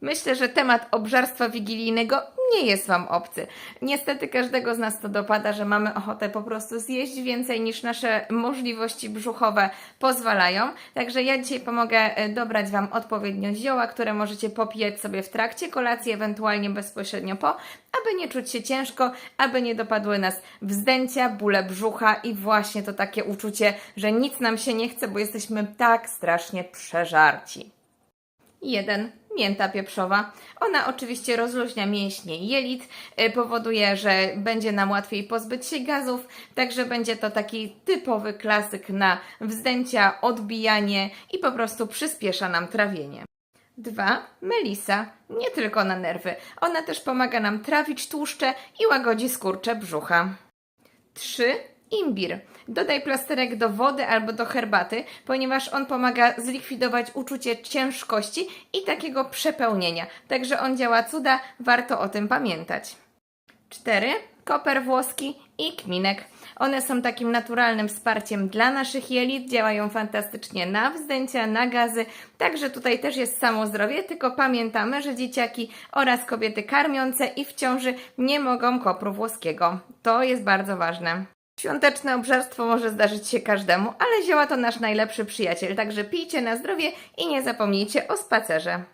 Myślę, że temat obżarstwa wigilijnego nie jest Wam obcy. Niestety każdego z nas to dopada, że mamy ochotę po prostu zjeść więcej niż nasze możliwości brzuchowe pozwalają. Także ja dzisiaj pomogę e, dobrać Wam odpowiednio zioła, które możecie popijać sobie w trakcie kolacji, ewentualnie bezpośrednio po, aby nie czuć się ciężko, aby nie dopadły nas wzdęcia, bóle brzucha i właśnie to takie uczucie, że nic nam się nie chce, bo jesteśmy tak strasznie przeżarci. 1. Mięta pieprzowa. Ona oczywiście rozluźnia mięśnie jelit, y, powoduje, że będzie nam łatwiej pozbyć się gazów, także będzie to taki typowy klasyk na wzdęcia, odbijanie i po prostu przyspiesza nam trawienie. 2. Melisa. Nie tylko na nerwy. Ona też pomaga nam trawić tłuszcze i łagodzi skurcze brzucha. 3. Imbir. Dodaj plasterek do wody albo do herbaty, ponieważ on pomaga zlikwidować uczucie ciężkości i takiego przepełnienia. Także on działa cuda, warto o tym pamiętać. 4. Koper włoski i kminek. One są takim naturalnym wsparciem dla naszych jelit, działają fantastycznie na wzdęcia, na gazy, także tutaj też jest samo zdrowie, tylko pamiętamy, że dzieciaki oraz kobiety karmiące i w ciąży nie mogą kopru włoskiego. To jest bardzo ważne. Świąteczne obżarstwo może zdarzyć się każdemu, ale zioła to nasz najlepszy przyjaciel, także pijcie na zdrowie i nie zapomnijcie o spacerze.